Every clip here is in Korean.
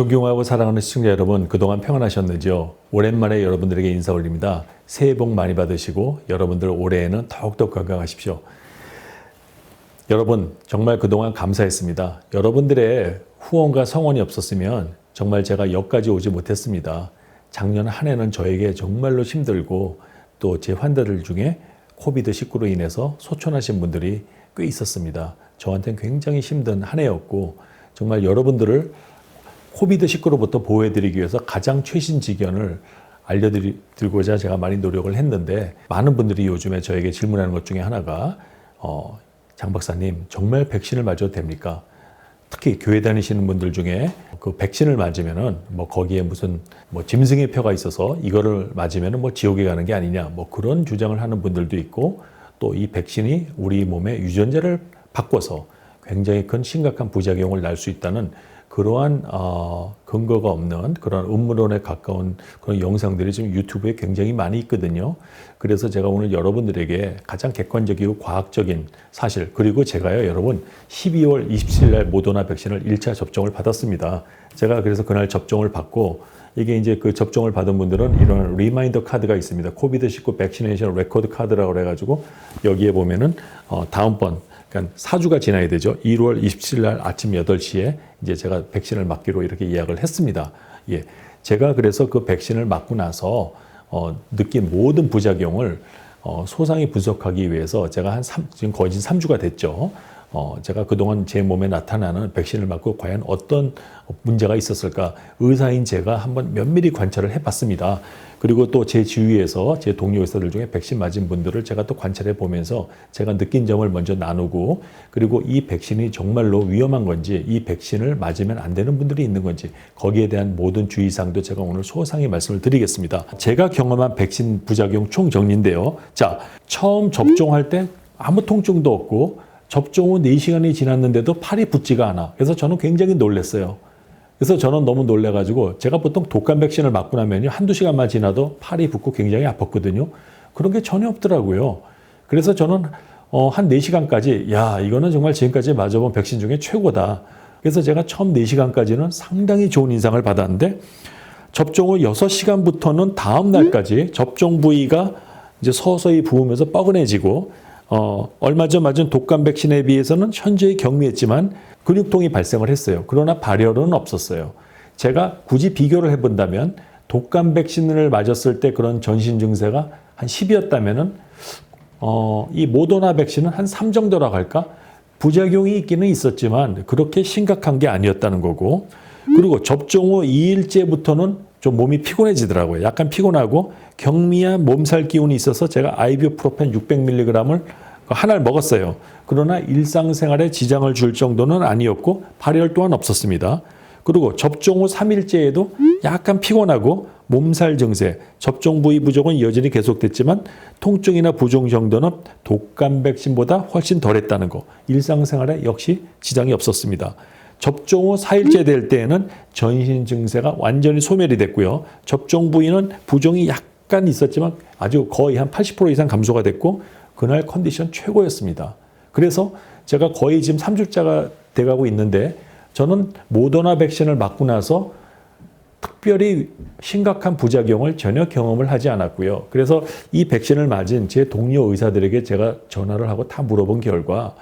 존경하고 사랑하는 시청자 여러분, 그동안 평안하셨는지요? 오랜만에 여러분들에게 인사 올립니다. 새해 복 많이 받으시고 여러분들 올해에는 더욱더 건강하십시오. 여러분, 정말 그동안 감사했습니다. 여러분들의 후원과 성원이 없었으면 정말 제가 여기까지 오지 못했습니다. 작년 한 해는 저에게 정말로 힘들고 또 제 환자들 중에 코비드 19로 인해서 소천하신 분들이 꽤 있었습니다. 저한테는 굉장히 힘든 한 해였고 정말 여러분들을 코비드 19로부터 보호해드리기 위해서 가장 최신 지견을 알려드리고자 제가 많이 노력을 했는데 많은 분들이 요즘에 저에게 질문하는 것 중에 하나가 어, 장 박사님 정말 백신을 맞아도 됩니까? 특히 교회 다니시는 분들 중에 그 백신을 맞으면은 뭐 거기에 무슨 뭐 짐승의 표가 있어서 이거를 맞으면은 뭐 지옥에 가는 게 아니냐 뭐 그런 주장을 하는 분들도 있고 또 이 백신이 우리 몸의 유전자를 바꿔서 굉장히 큰 심각한 부작용을 날 수 있다는 그러한 어, 근거가 없는 그런 음모론에 가까운 그런 영상들이 지금 유튜브에 굉장히 많이 있거든요. 그래서 제가 오늘 여러분들에게 가장 객관적이고 과학적인 사실 그리고 제가요 여러분 12월 27일 날 모더나 백신을 1차 접종을 받았습니다. 제가 그래서 그날 접종을 받고 이게 이제 그 접종을 받은 분들은 이런 리마인더 카드가 있습니다. 코비드 19 백시네이션 레코드 카드라고 그래 가지고 여기에 보면은 어, 다음번 그러니까 4주가 지나야 되죠. 1월 27일 날 아침 8시에 이제 제가 백신을 맞기로 이렇게 예약을 했습니다. 예. 제가 그래서 그 백신을 맞고 나서 어, 느낀 모든 부작용을 어, 소상히 분석하기 위해서 제가 한 3, 지금 거의 3주가 됐죠. 어, 제가 그동안 제 몸에 나타나는 백신을 맞고 과연 어떤 문제가 있었을까 의사인 제가 한번 면밀히 관찰을 해봤습니다. 그리고 또 제 주위에서 제 동료 의사들 중에 백신 맞은 분들을 제가 또 관찰해 보면서 제가 느낀 점을 먼저 나누고 그리고 이 백신이 정말로 위험한 건지 이 백신을 맞으면 안 되는 분들이 있는 건지 거기에 대한 모든 주의사항도 제가 오늘 소상히 말씀을 드리겠습니다. 제가 경험한 백신 부작용 총 정리인데요. 자, 처음 접종할 때 아무 통증도 없고 접종 후 4시간이 지났는데도 팔이 붓지가 않아. 그래서 저는 굉장히 놀랐어요. 그래서 저는 너무 놀래가지고 제가 보통 독감 백신을 맞고 나면요. 한두 시간만 지나도 팔이 붓고 굉장히 아팠거든요. 그런 게 전혀 없더라고요. 그래서 저는 어, 한 4시간까지 야 이거는 정말 지금까지 맞아본 백신 중에 최고다. 그래서 제가 처음 4시간까지는 상당히 좋은 인상을 받았는데 접종 후 6시간부터는 다음 날까지 접종 부위가 이제 서서히 부으면서 뻐근해지고 어, 얼마 전 맞은 독감 백신에 비해서는 현저히 경미했지만 근육통이 발생을 했어요. 그러나 발열은 없었어요. 제가 굳이 비교를 해본다면 독감 백신을 맞았을 때 그런 전신 증세가 한 10이었다면은 어, 이 모더나 백신은 한 3 정도라고 할까? 부작용이 있기는 있었지만 그렇게 심각한 게 아니었다는 거고 그리고 접종 후 2일째부터는 좀 몸이 피곤해지더라고요. 약간 피곤하고 경미한 몸살 기운이 있어서 제가 아이비프로펜 600mg을 하나를 먹었어요. 그러나 일상생활에 지장을 줄 정도는 아니었고 발열 또한 없었습니다. 그리고 접종 후 3일째에도 약간 피곤하고 몸살 증세, 접종 부위 부종은 여전히 계속됐지만 통증이나 부종 정도는 독감 백신보다 훨씬 덜했다는 거. 일상생활에 역시 지장이 없었습니다. 접종 후 4일째 될 때에는 전신 증세가 완전히 소멸이 됐고요. 접종 부위는 부종이 약간 있었지만 아주 거의 한 80% 이상 감소가 됐고 그날 컨디션 최고였습니다. 그래서 제가 거의 지금 3주차가 돼가고 있는데 저는 모더나 백신을 맞고 나서 특별히 심각한 부작용을 전혀 경험을 하지 않았고요. 그래서 이 백신을 맞은 제 동료 의사들에게 제가 전화를 하고 다 물어본 결과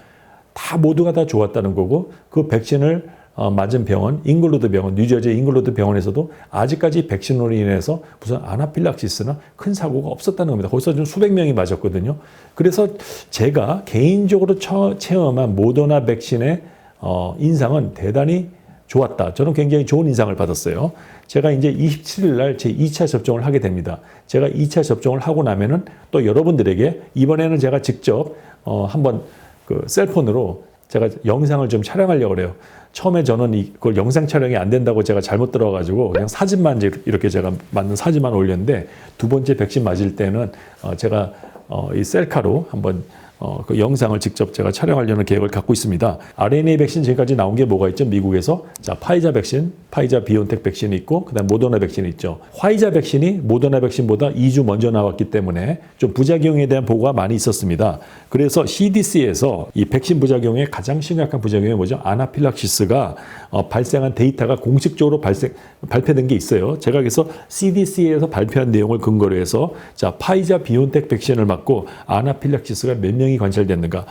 다 모두가 다 좋았다는 거고 그 백신을 어, 맞은 병원, 잉글로드 병원, 뉴저지 잉글로드 병원에서도 아직까지 백신으로 인해서 무슨 아나필락시스나 큰 사고가 없었다는 겁니다. 거기서 좀 수백 명이 맞았거든요. 그래서 제가 개인적으로 처, 체험한 모더나 백신의 어, 인상은 대단히 좋았다. 저는 굉장히 좋은 인상을 받았어요. 제가 이제 27일 날 제 2차 접종을 하게 됩니다. 제가 2차 접종을 하고 나면은 또 여러분들에게 이번에는 제가 직접 어, 한번 그 셀폰으로 제가 영상을 좀 촬영하려고 그래요. 처음에 저는 이걸 영상 촬영이 안 된다고 제가 잘못 들어가지고 그냥 사진만 이렇게 제가 맞는 사진만 올렸는데 두 번째 백신 맞을 때는 어 제가 어이 셀카로 한번 어, 그 영상을 직접 제가 촬영하려는 계획을 갖고 있습니다. RNA 백신 지금까지 나온 게 뭐가 있죠? 미국에서 자 파이자 백신, 파이자 비온텍 백신이 있고 그다음 모더나 백신이 있죠. 화이자 백신이 모더나 백신보다 2주 먼저 나왔기 때문에 좀 부작용에 대한 보고가 많이 있었습니다. 그래서 CDC에서 이 백신 부작용의 가장 심각한 부작용이 뭐죠? 아나필락시스가 어, 발생한 데이터가 공식적으로 발생 발표된 게 있어요. 제가 그래서 CDC에서 발표한 내용을 근거로 해서 자 파이자 비온텍 백신을 맞고 아나필락시스가 몇명 이 관찰됐는가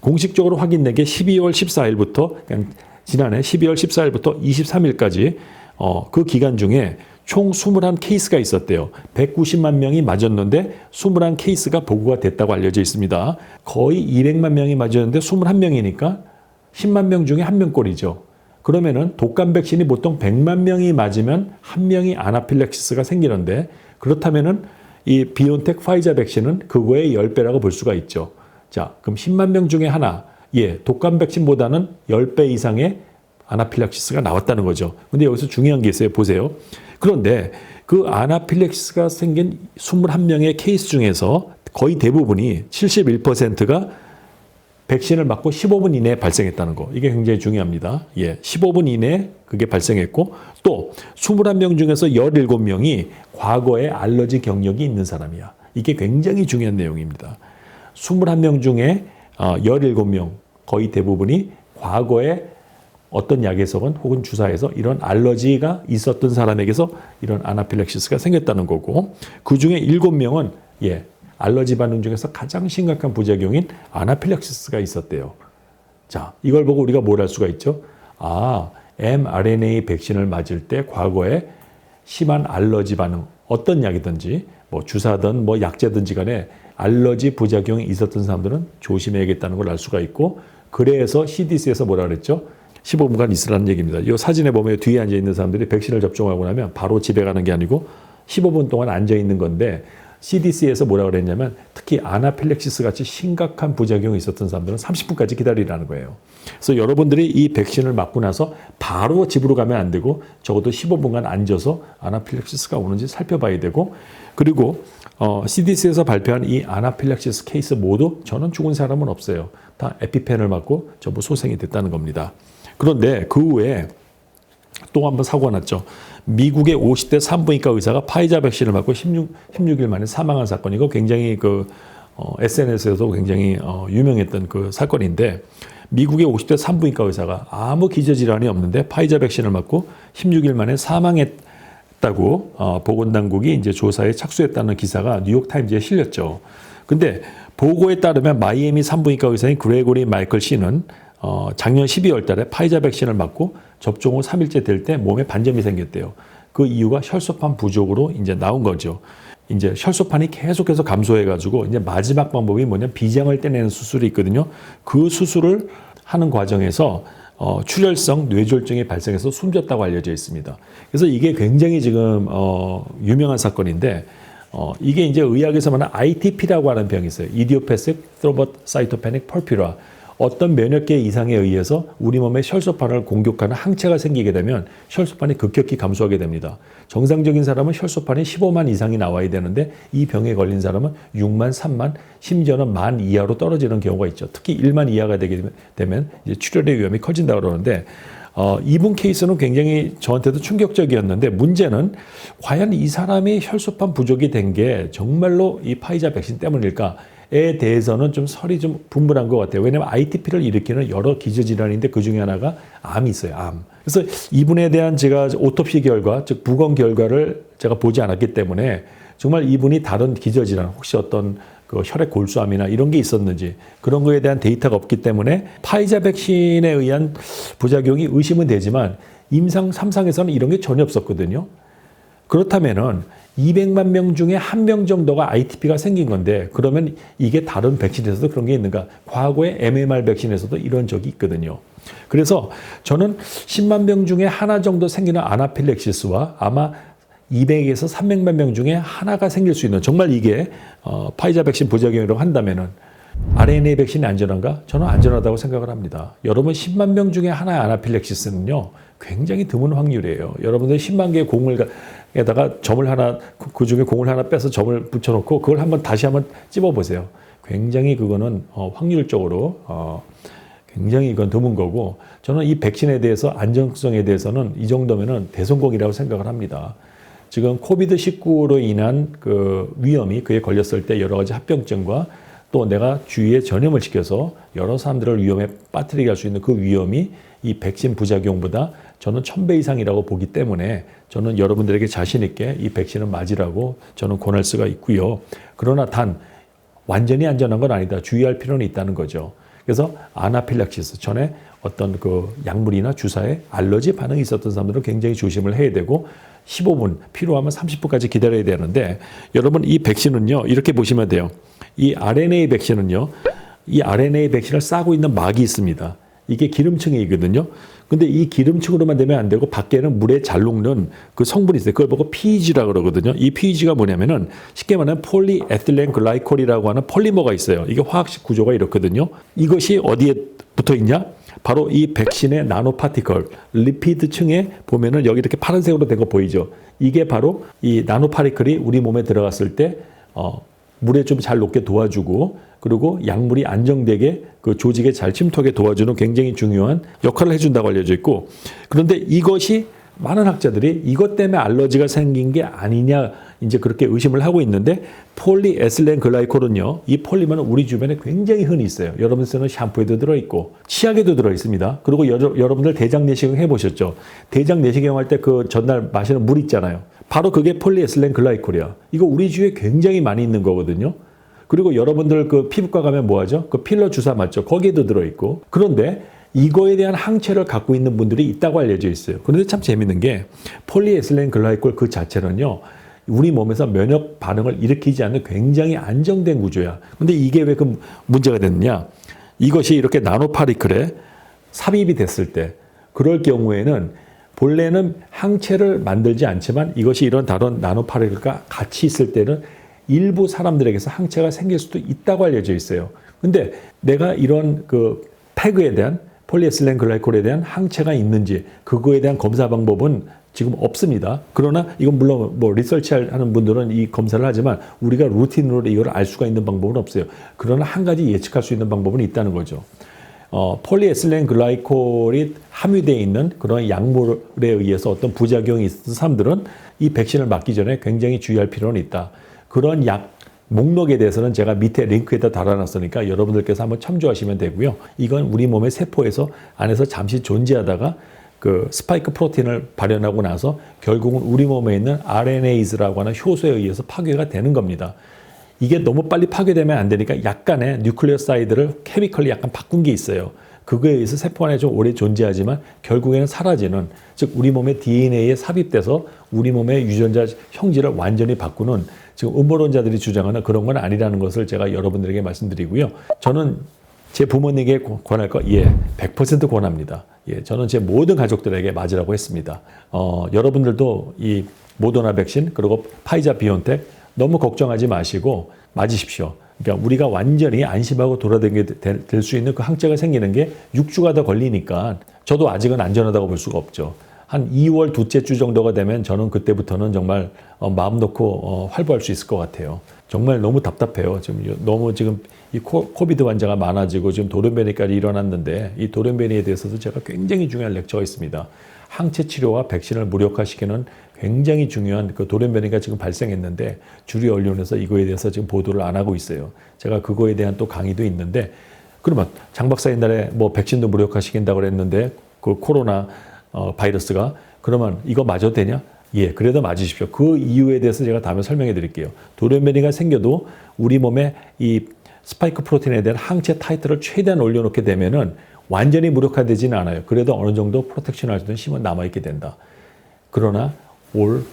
공식적으로 확인된 게 12월 14일부터 그냥 지난해 12월 14일부터 23일까지 어, 그 기간 중에 총 21 케이스가 있었대요. 190만 명이 맞았는데 21 케이스가 보고가 됐다고 알려져 있습니다. 거의 200만 명이 맞았는데 21명이니까 10만 명 중에 한 명꼴이죠. 그러면은 독감 백신이 보통 100만 명이 맞으면 한 명이 아나필렉시스가 생기는데 그렇다면은 이 비온텍 파이자 백신은 그거의 10배라고 볼 수가 있죠. 자, 그럼 10만 명 중에 하나, 예, 독감 백신보다는 10배 이상의 아나필락시스가 나왔다는 거죠. 근데 여기서 중요한 게 있어요. 보세요. 그런데 그 아나필락시스가 생긴 21명의 케이스 중에서 거의 대부분이 71%가 백신을 맞고 15분 이내에 발생했다는 거. 이게 굉장히 중요합니다. 예. 15분 이내에 그게 발생했고 또 21명 중에서 17명이 과거에 알러지 경력이 있는 사람이야. 이게 굉장히 중요한 내용입니다. 21명 중에 17명 거의 대부분이 과거에 어떤 약에서건 혹은 주사에서 이런 알러지가 있었던 사람에게서 이런 아나필렉시스가 생겼다는 거고 그 중에 7명은 예, 알러지 반응 중에서 가장 심각한 부작용인 아나필렉시스가 있었대요. 자, 이걸 보고 우리가 뭘 할 수가 있죠? 아, mRNA 백신을 맞을 때 과거에 심한 알러지 반응, 어떤 약이든지 뭐 주사든 뭐 약제든지 간에 알러지 부작용이 있었던 사람들은 조심해야겠다는 걸 알 수가 있고 그래서 CDC에서 뭐라 그랬죠? 15분간 있으라는 얘기입니다. 이 사진에 보면 뒤에 앉아 있는 사람들이 백신을 접종하고 나면 바로 집에 가는 게 아니고 15분 동안 앉아 있는 건데 CDC에서 뭐라 그랬냐면 특히 아나필렉시스 같이 심각한 부작용이 있었던 사람들은 30분까지 기다리라는 거예요. 그래서 여러분들이 이 백신을 맞고 나서 바로 집으로 가면 안 되고 적어도 15분간 앉아서 아나필렉시스가 오는지 살펴봐야 되고 그리고 어, CDC에서 발표한 이 아나필렉시스 케이스 모두 저는 죽은 사람은 없어요. 다 에피펜을 맞고 전부 소생이 됐다는 겁니다. 그런데 그 후에 또 한 번 사고가 났죠. 미국의 50대 산부인과 의사가 파이자 백신을 맞고 16, 16일 만에 사망한 사건이고 굉장히 그 어, SNS에서도 굉장히 어, 유명했던 그 사건인데 미국의 50대 산부인과 의사가 아무 기저질환이 없는데 파이자 백신을 맞고 16일 만에 사망했 다고 어, 보건당국이 이제 조사에 착수했다는 기사가 뉴욕 타임즈에 실렸죠. 근데 보고에 따르면 마이애미 산부인과 의사인 그레고리 마이클 씨는 어, 작년 12월 달에 파이자 백신을 맞고 접종 후 3일째 될 때 몸에 반점이 생겼대요. 그 이유가 혈소판 부족으로 이제 나온 거죠. 이제 혈소판이 계속해서 감소해가지고 이제 마지막 방법이 뭐냐 비장을 떼내는 수술이 있거든요. 그 수술을 하는 과정에서 어, 출혈성 뇌졸중이 발생해서 숨졌다고 알려져 있습니다. 그래서 이게 굉장히 지금 어, 유명한 사건인데 어, 이게 이제 의학에서 말하는 ITP라고 하는 병이 있어요. 이디오패식 트로버트 사이토페닉 펄피라. 어떤 면역 계 이상에 의해서 우리 몸의 혈소판을 공격하는 항체가 생기게 되면 혈소판이 급격히 감소하게 됩니다. 정상적인 사람은 혈소판이 15만 이상이 나와야 되는데 이 병에 걸린 사람은 6만, 3만, 심지어는 만 이하로 떨어지는 경우가 있죠. 특히 1만 이하가 되게 되면 이제 출혈의 위험이 커진다고 그러는데 어, 이분 케이스는 굉장히 저한테도 충격적이었는데 문제는 과연 이 사람이 혈소판 부족이 된 게 정말로 이 파이자 백신 때문일까? 에 대해서는 좀 설이 좀 분분한 것 같아요. 왜냐하면 ITP를 일으키는 여러 기저질환인데 그 중에 하나가 암이 있어요. 암. 그래서 이분에 대한 제가 오토피 결과, 즉 부검 결과를 제가 보지 않았기 때문에 정말 이분이 다른 기저질환, 혹시 어떤 그 혈액 골수암이나 이런 게 있었는지 그런 거에 대한 데이터가 없기 때문에 파이자 백신에 의한 부작용이 의심은 되지만 임상 3상에서는 이런 게 전혀 없었거든요. 그렇다면은 200만 명 중에 한 명 정도가 ITP가 생긴 건데 그러면 이게 다른 백신에서도 그런 게 있는가? 과거에 MMR 백신에서도 이런 적이 있거든요. 그래서 저는 10만 명 중에 하나 정도 생기는 아나필렉시스와 아마 200에서 300만 명 중에 하나가 생길 수 있는 정말 이게 어, 파이자 백신 부작용이라고 한다면은 RNA 백신이 안전한가? 저는 안전하다고 생각을 합니다. 여러분 10만 명 중에 하나의 아나필렉시스는요. 굉장히 드문 확률이에요. 여러분들 10만 개의 공을에다가 점을 하나 그 중에 공을 하나 빼서 점을 붙여놓고 그걸 한번 다시 한번 찝어보세요. 굉장히 그거는 어, 확률적으로 어, 굉장히 이건 드문 거고 저는 이 백신에 대해서 안정성에 대해서는 이 정도면은 대성공이라고 생각을 합니다. 지금 코비드 19로 인한 그 위험이 그에 걸렸을 때 여러 가지 합병증과 또 내가 주위에 전염을 시켜서 여러 사람들을 위험에 빠뜨리게 할 수 있는 그 위험이 이 백신 부작용보다 저는 천 배 이상이라고 보기 때문에 저는 여러분들에게 자신 있게 이 백신을 맞으라고 저는 권할 수가 있고요. 그러나 단 완전히 안전한 건 아니다. 주의할 필요는 있다는 거죠. 그래서 아나필락시스 전에 어떤 그 약물이나 주사에 알러지 반응이 있었던 사람들은 굉장히 조심을 해야 되고 15분 필요하면 30분까지 기다려야 되는데 여러분 이 백신은요 이렇게 보시면 돼요. 이 RNA 백신은요 이 RNA 백신을 싸고 있는 막이 있습니다. 이게 기름층이거든요. 근데 이 기름층으로만 되면 안 되고 밖에는 물에 잘 녹는 그 성분이 있어요. 그걸 보고 PEG라 그러거든요. 이 PEG가 뭐냐면은 쉽게 말하면 폴리에틸렌 글라이콜이라고 하는 폴리머가 있어요. 이게 화학식 구조가 이렇거든요. 이것이 어디에 붙어 있냐? 바로 이 백신의 나노 파티클, 리피드 층에 보면은 여기 이렇게 파란색으로 된 거 보이죠? 이게 바로 이 나노 파티클이 우리 몸에 들어갔을 때 어, 물에 좀 잘 녹게 도와주고 그리고 약물이 안정되게 그 조직에 잘 침투하게 도와주는 굉장히 중요한 역할을 해준다고 알려져 있고 그런데 이것이 많은 학자들이 이것 때문에 알러지가 생긴 게 아니냐 이제 그렇게 의심을 하고 있는데 폴리에슬렌 글라이콜은요 이 폴리머는 우리 주변에 굉장히 흔히 있어요 여러분 쓰는 샴푸에도 들어 있고 치약에도 들어 있습니다 그리고 여러, 여러분들 대장 내시경 해 보셨죠 대장 내시경 할 때 그 전날 마시는 물 있잖아요 바로 그게 폴리에슬렌 글라이콜이야 이거 우리 주위에 굉장히 많이 있는 거거든요 그리고 여러분들 그 피부과 가면 뭐 하죠? 그 필러 주사 맞죠? 거기에도 들어 있고. 그런데 이거에 대한 항체를 갖고 있는 분들이 있다고 알려져 있어요. 그런데 참 재밌는 게 폴리에슬렌 글라이콜 그 자체는요. 우리 몸에서 면역 반응을 일으키지 않는 굉장히 안정된 구조야. 근데 이게 왜 그 문제가 됐느냐? 이것이 이렇게 나노파리클에 삽입이 됐을 때 그럴 경우에는 본래는 항체를 만들지 않지만 이것이 이런 다른 나노파리클과 같이 있을 때는 일부 사람들에게서 항체가 생길 수도 있다고 알려져 있어요. 근데 내가 이런 그 패그에 대한 폴리에슬렌 글라이콜에 대한 항체가 있는지 그거에 대한 검사 방법은 지금 없습니다. 그러나 이건 물론 뭐 리서치 하는 분들은 이 검사를 하지만 우리가 루틴으로 이걸 알 수가 있는 방법은 없어요. 그러나 한 가지 예측할 수 있는 방법은 있다는 거죠. 어, 폴리에슬렌 글라이콜이 함유되어 있는 그런 약물에 의해서 어떤 부작용이 있는 사람들은 이 백신을 맞기 전에 굉장히 주의할 필요는 있다. 그런 약 목록에 대해서는 제가 밑에 링크에다 달아놨으니까 여러분들께서 한번 참조하시면 되고요. 이건 우리 몸의 세포에서 안에서 잠시 존재하다가 그 스파이크 프로틴을 발현하고 나서 결국은 우리 몸에 있는 RNAs라고 하는 효소에 의해서 파괴가 되는 겁니다. 이게 너무 빨리 파괴되면 안 되니까 약간의 뉴클리오사이드를 케미컬리 약간 바꾼 게 있어요. 그거에 의해서 세포 안에 좀 오래 존재하지만 결국에는 사라지는 즉 우리 몸의 DNA에 삽입돼서 우리 몸의 유전자 형질을 완전히 바꾸는 지금 음모론자들이 주장하는 그런 건 아니라는 것을 제가 여러분들에게 말씀드리고요. 저는 제 부모님에게 권할 거, 예, 100% 권합니다. 예, 저는 제 모든 가족들에게 맞으라고 했습니다. 어, 여러분들도 이 모더나 백신, 그리고 파이자 비온텍 너무 걱정하지 마시고 맞으십시오. 그러니까 우리가 완전히 안심하고 돌아다니게 될 수 있는 그 항체가 생기는 게 6주가 더 걸리니까 저도 아직은 안전하다고 볼 수가 없죠. 한 2월 둘째 주 정도가 되면 저는 그때부터는 정말 어, 마음 놓고 어, 활보할 수 있을 것 같아요. 정말 너무 답답해요. 지금 너무 지금 이 코, 비드 환자가 많아지고 지금 돌연변이까지 일어났는데 이 돌연변이에 대해서도 제가 굉장히 중요한 렉처가 있습니다. 항체 치료와 백신을 무력화시키는 굉장히 중요한 그 돌연변이가 지금 발생했는데 주류 언론에서 이거에 대해서 지금 보도를 안 하고 있어요. 제가 그거에 대한 또 강의도 있는데 그러면 장 박사 옛날에 뭐 백신도 무력화시킨다고 그랬는데 그 코로나 어, 바이러스가 그러면 이거 맞아도 되냐? 예, 그래도 맞으십시오. 그 이유에 대해서 제가 다음에 설명해 드릴게요. 돌연변이가 생겨도 우리 몸에 이 스파이크 프로틴에 대한 항체 타이트를 최대한 올려놓게 되면은 완전히 무력화되지는 않아요. 그래도 어느 정도 프로텍션 할 수 있는 힘은 남아있게 된다. 그러나 올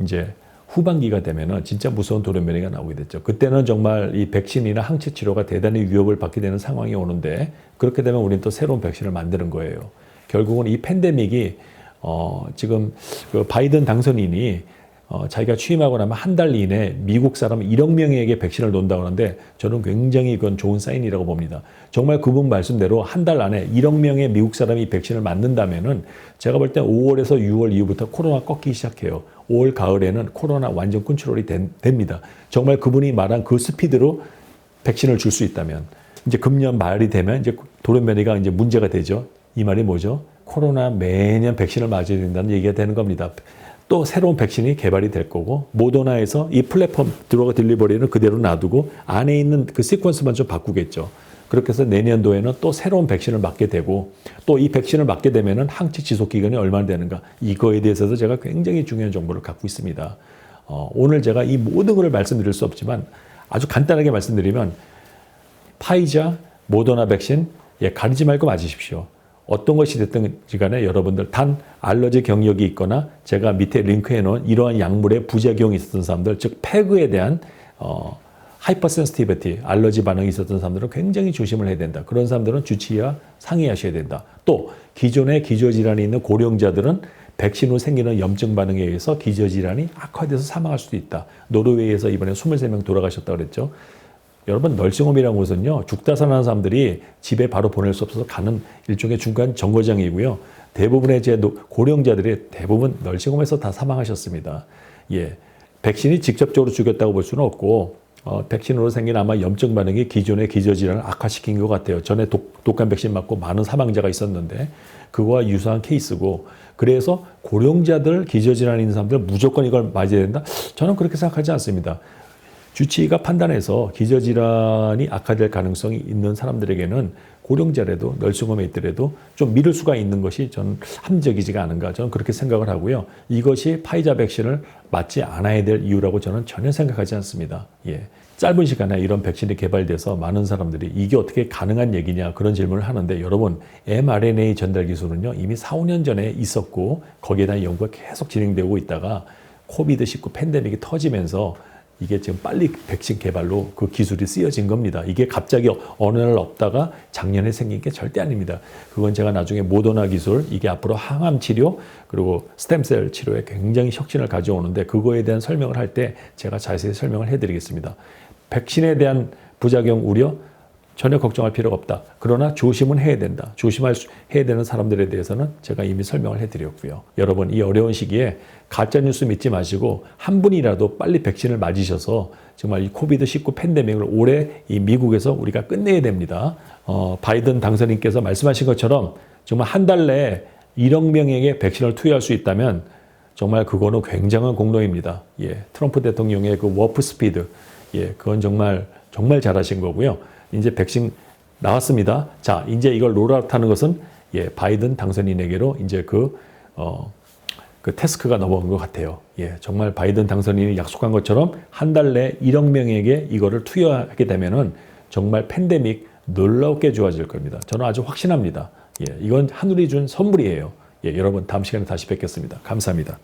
이제 후반기가 되면은 진짜 무서운 돌연변이가 나오게 됐죠. 그때는 정말 이 백신이나 항체 치료가 대단히 위협을 받게 되는 상황이 오는데 그렇게 되면 우리는 또 새로운 백신을 만드는 거예요. 결국은 이 팬데믹이 어, 지금 그 바이든 당선인이 어, 자기가 취임하고 나면 한 달 이내 미국 사람 1억 명에게 백신을 놓는다고 하는데 저는 굉장히 그건 좋은 사인이라고 봅니다. 정말 그분 말씀대로 한 달 안에 1억 명의 미국 사람이 백신을 맞는다면은 제가 볼 때 5월에서 6월 이후부터 코로나 꺾기 시작해요. 5월 가을에는 코로나 완전 컨트롤이 된, 됩니다. 정말 그분이 말한 그 스피드로 백신을 줄 수 있다면 이제 금년 말이 되면 이제 돌연변이가 이제 문제가 되죠. 이 말이 뭐죠? 코로나 매년 백신을 맞아야 된다는 얘기가 되는 겁니다. 또 새로운 백신이 개발이 될 거고 모더나에서 이 플랫폼 드로그 딜리버리는 그대로 놔두고 안에 있는 그 시퀀스만 좀 바꾸겠죠. 그렇게 해서 내년도에는 또 새로운 백신을 맞게 되고 또 이 백신을 맞게 되면은 항체 지속 기간이 얼마나 되는가 이거에 대해서도 제가 굉장히 중요한 정보를 갖고 있습니다. 어, 오늘 제가 이 모든 것을 말씀드릴 수 없지만 아주 간단하게 말씀드리면 파이자, 모더나 백신 예, 가리지 말고 맞으십시오. 어떤 것이 됐든지 간에 여러분들 단 알러지 경력이 있거나 제가 밑에 링크해 놓은 이러한 약물의 부작용이 있었던 사람들 즉 패그에 대한 어, 하이퍼센시티비티 알러지 반응이 있었던 사람들은 굉장히 조심을 해야 된다. 그런 사람들은 주치의와 상의하셔야 된다. 또 기존에 기저질환이 있는 고령자들은 백신 후 생기는 염증 반응에 의해서 기저질환이 악화돼서 사망할 수도 있다. 노르웨이에서 이번에 23명 돌아가셨다고 그랬죠. 여러분 널싱홈이라는 곳은요 죽다 살아난 사람들이 집에 바로 보낼 수 없어서 가는 일종의 중간 정거장이고요 대부분의 제 노- 고령자들이 대부분 널싱홈에서 다 사망하셨습니다. 예, 백신이 직접적으로 죽였다고 볼 수는 없고 어, 백신으로 생긴 아마 염증 반응이 기존의 기저질환을 악화시킨 것 같아요. 전에 독, 독감 백신 맞고 많은 사망자가 있었는데 그거와 유사한 케이스고 그래서 고령자들 기저질환 있는 사람들 무조건 이걸 맞아야 된다? 저는 그렇게 생각하지 않습니다. 주치의가 판단해서 기저질환이 악화될 가능성이 있는 사람들에게는 고령자라도 널싱홈에 있더라도 좀 미룰 수가 있는 것이 저는 합리적이지가 않은가 저는 그렇게 생각을 하고요. 이것이 파이자 백신을 맞지 않아야 될 이유라고 저는 전혀 생각하지 않습니다. 예. 짧은 시간에 이런 백신이 개발돼서 많은 사람들이 이게 어떻게 가능한 얘기냐 그런 질문을 하는데 여러분 mRNA 전달 기술은요 이미 4, 5년 전에 있었고 거기에 대한 연구가 계속 진행되고 있다가 코비드 19 팬데믹이 터지면서 이게 지금 빨리 백신 개발로 그 기술이 쓰여진 겁니다. 이게 갑자기 어느 날 없다가 작년에 생긴 게 절대 아닙니다. 그건 제가 나중에 모더나 기술, 이게 앞으로 항암 치료, 그리고 스템셀 치료에 굉장히 혁신을 가져오는데 그거에 대한 설명을 할 때 제가 자세히 설명을 해드리겠습니다. 백신에 대한 부작용 우려 전혀 걱정할 필요가 없다. 그러나 조심은 해야 된다. 조심할 수, 해야 되는 사람들에 대해서는 제가 이미 설명을 해드렸고요. 여러분 이 어려운 시기에 가짜 뉴스 믿지 마시고 한 분이라도 빨리 백신을 맞으셔서 정말 이 코비드 19 팬데믹을 올해 이 미국에서 우리가 끝내야 됩니다. 어, 바이든 당선인께서 말씀하신 것처럼 정말 한 달 내에 1억 명에게 백신을 투여할 수 있다면 정말 그거는 굉장한 공로입니다. 예, 트럼프 대통령의 그 워프 스피드, 예, 그건 정말 정말 잘하신 거고요. 이제 백신 나왔습니다. 자, 이제 이걸 롤아웃하는 것은 예, 바이든 당선인에게로 이제 그 어, 그 태스크가 넘어간 것 같아요. 예, 정말 바이든 당선인이 약속한 것처럼 한 달 내 1억 명에게 이거를 투여하게 되면은 정말 팬데믹 놀랍게 좋아질 겁니다. 저는 아주 확신합니다. 예, 이건 하늘이 준 선물이에요. 예, 여러분 다음 시간에 다시 뵙겠습니다. 감사합니다.